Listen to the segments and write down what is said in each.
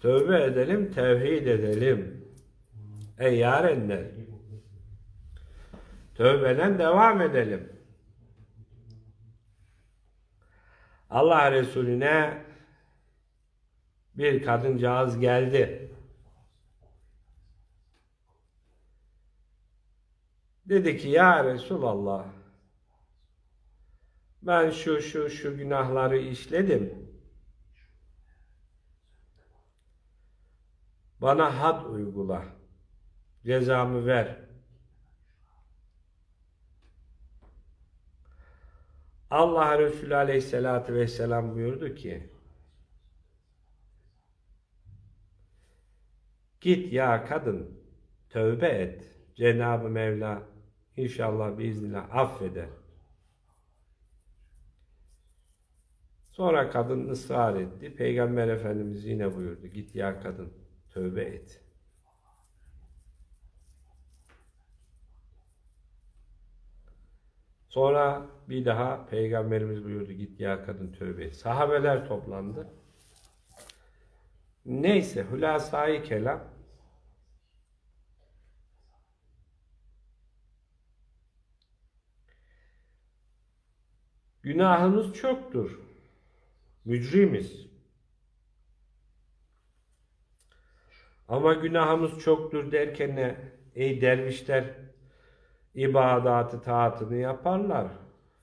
Tövbe edelim, tevhid edelim. Ey yarenler. Tövbeden devam edelim. Allah Resulüne bir kadıncağız geldi. Dedi ki ya Resulallah ben şu şu şu günahları işledim. Bana had uygula. Cezamı ver. Allah Resulü Aleyhisselatü Vesselam buyurdu ki Git ya kadın tövbe et. Cenab-ı Mevla inşallah biiznillah affeder. Sonra kadın ısrar etti. Peygamber Efendimiz yine buyurdu. Git ya kadın tövbe et. Sonra bir daha Peygamberimiz buyurdu. Git ya kadın tövbe et. Sahabeler toplandı. Neyse hülasayı kelam Günahımız çoktur. Mücrimiz. Ama günahımız çoktur derken ne? Ey dervişler ibadatı taatını yaparlar.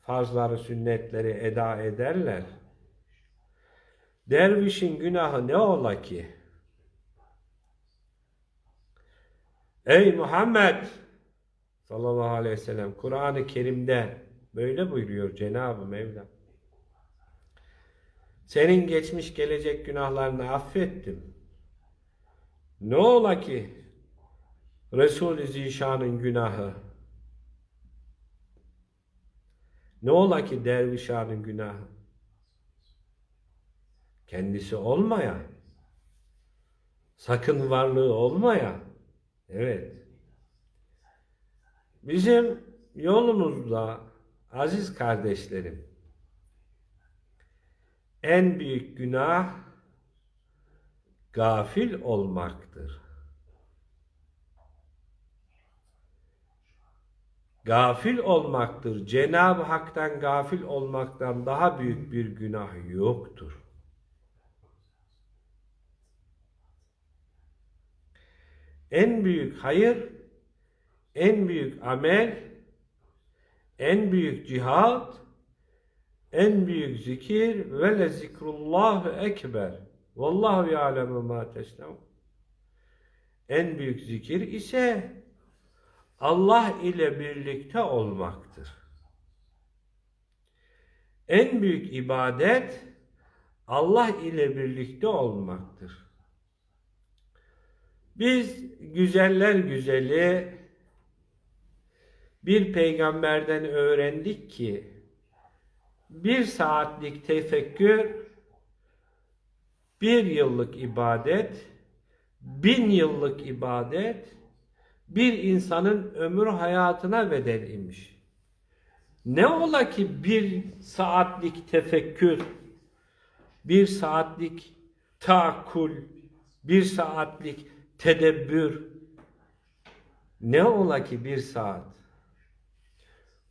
Farzları, sünnetleri eda ederler. Dervişin günahı ne ola ki? Ey Muhammed sallallahu aleyhi ve sellem Kur'an-ı Kerim'de böyle buyuruyor Cenab-ı Mevla. Senin geçmiş gelecek günahlarını affettim. Ne ola ki Resul-i Zişan'ın günahı? Ne ola ki dervişanın günahı? Kendisi olmaya, sakın varlığı olmaya, evet. Bizim yolumuzda aziz kardeşlerim, en büyük günah gafil olmaktır. Gafil olmaktır. Cenab-ı Hak'tan gafil olmaktan daha büyük bir günah yoktur. En büyük hayır, en büyük amel, en büyük cihat, en büyük zikir ve le zikrullahu ekber. Vallahu ya'lemu ma tesnavun. En büyük zikir ise Allah ile birlikte olmaktır. En büyük ibadet Allah ile birlikte olmaktır. Biz güzeller güzeli bir peygamberden öğrendik ki bir saatlik tefekkür bir yıllık ibadet, bin yıllık ibadet, bir insanın ömür hayatına bedel imiş. Ne ola ki bir saatlik tefekkür, bir saatlik taakul, bir saatlik tedebbür, ne ola ki bir saat?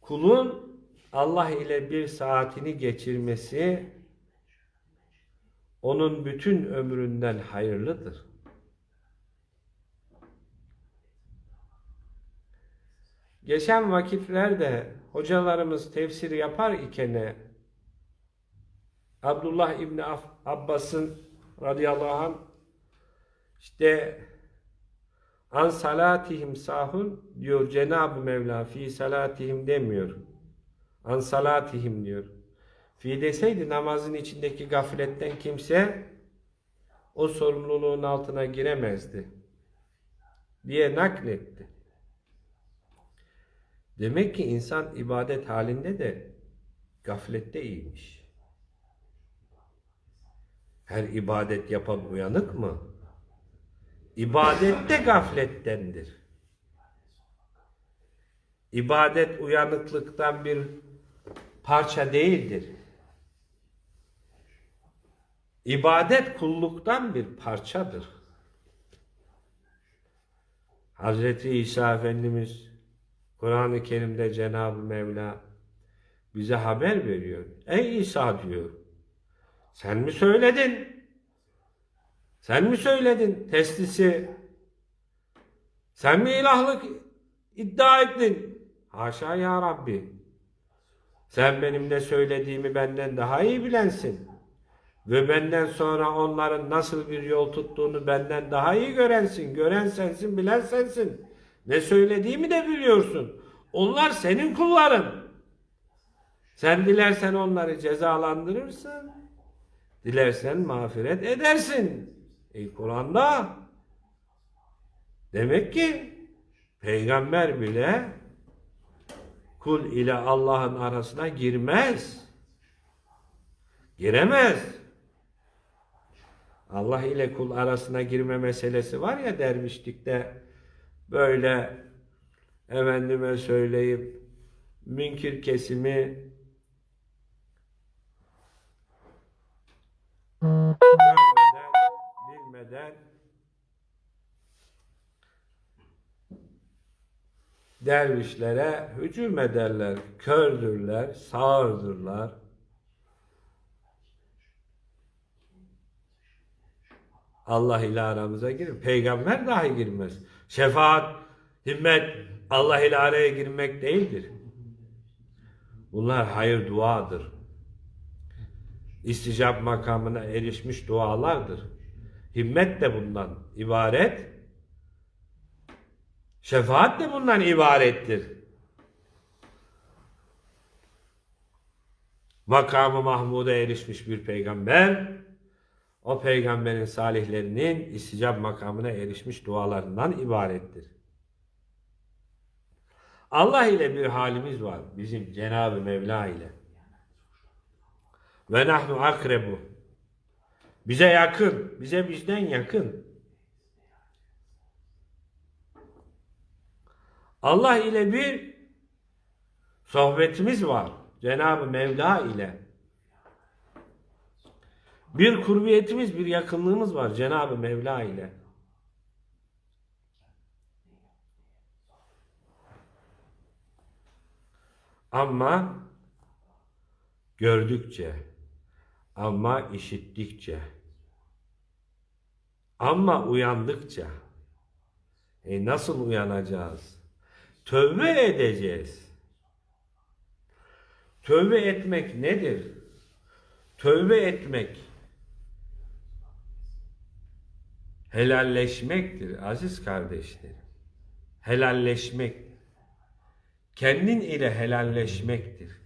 Kulun Allah ile bir saatini geçirmesi onun bütün ömründen hayırlıdır. Geçen vakitlerde hocalarımız tefsir yapar iken Abdullah İbni Abbas'ın radıyallahu anh işte an salatihim sahun diyor Cenab-ı Mevla fi salatihim demiyor. An salatihim diyor. Fi deseydi namazın içindeki gafletten kimse o sorumluluğun altına giremezdi diye nakletti. Demek ki insan ibadet halinde de gaflette iyiymiş. Her ibadet yapan uyanık mı? İbadet de gaflettendir. İbadet uyanıklıktan bir parça değildir. İbadet kulluktan bir parçadır. Hazreti İsa Efendimiz Kur'an-ı Kerim'de Cenab-ı Mevla bize haber veriyor. Ey İsa diyor. Sen mi söyledin? Sen mi söyledin teslisi? Sen mi ilahlık iddia ettin? Haşa ya Rabbi. Sen benim ne söylediğimi benden daha iyi bilensin. Ve benden sonra onların nasıl bir yol tuttuğunu benden daha iyi görensin. Gören sensin, bilen sensin. Ne söylediğimi de biliyorsun. Onlar senin kulların. Sen dilersen onları cezalandırırsın. Dilersen mağfiret edersin. Ey Kur'an'da demek ki peygamber bile kul ile Allah'ın arasına girmez. Giremez. Allah ile kul arasına girme meselesi var ya dervişlikte böyle efendime söyleyip münkir kesimi görmeden, bilmeden dervişlere hücum ederler, kördürler, sağırdırlar. Allah ile aramıza girir. Peygamber dahi girmez. Şefaat, himmet Allah ile araya girmek değildir. Bunlar hayır duadır. İsticap makamına erişmiş dualardır. Himmet de bundan ibaret. Şefaat de bundan ibarettir. Makamı Mahmud'a erişmiş bir peygamber, o peygamberin salihlerinin isticap makamına erişmiş dualarından ibarettir. Allah ile bir halimiz var bizim Cenab-ı Mevla ile. Ve nahnu akrebu. Bize yakın, bize bizden yakın. Allah ile bir sohbetimiz var. Cenab-ı Mevla ile. Bir kurbiyetimiz, bir yakınlığımız var Cenab-ı Mevla ile. Ama gördükçe, ama işittikçe, ama uyandıkça, e nasıl uyanacağız? Tövbe edeceğiz. Tövbe etmek nedir? Tövbe etmek helalleşmektir aziz kardeşlerim. Helalleşmek. Kendin ile helalleşmektir.